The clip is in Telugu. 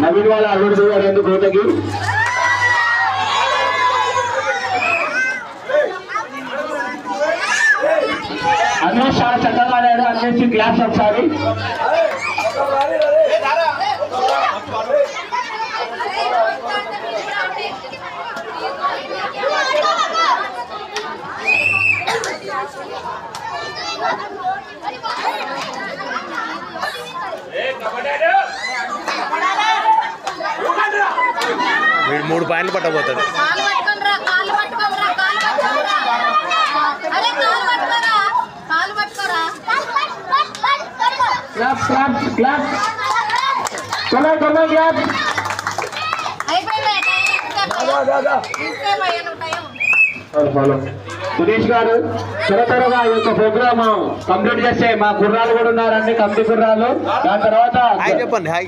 నవీన్ వాళ్ళ అల్లుడు దిగారు ఎందుకు కోతకి అన్వేష్ చాలా చక్కగా ఆడాడు అన్వేష్ క్లాస్ ఒకసారి వీడు మూడు పాయింట్లు పట్టబోతాడు. కాలు పట్టుకోనరా కాలు పట్టుకోనరా కాలు పట్టుకోనరా అరే కాలు పట్టుకోరా కాలు పట్టుకోరా. క్లాప్ క్లాప్ క్లాప్ చలో చలో క్లాప్ అయిపోయింది? ఇంకేం అయ్యాను టైం? ఫాలో సునీష్ గారు త్వర త్వరగా ఈ యొక్క ప్రోగ్రామ్ కంప్లీట్ చేస్తే మా కుర్రాలు కూడా ఉన్నారండి కమిటీ కుర్రాలు దాని తర్వాత చెప్పండి హాయ్.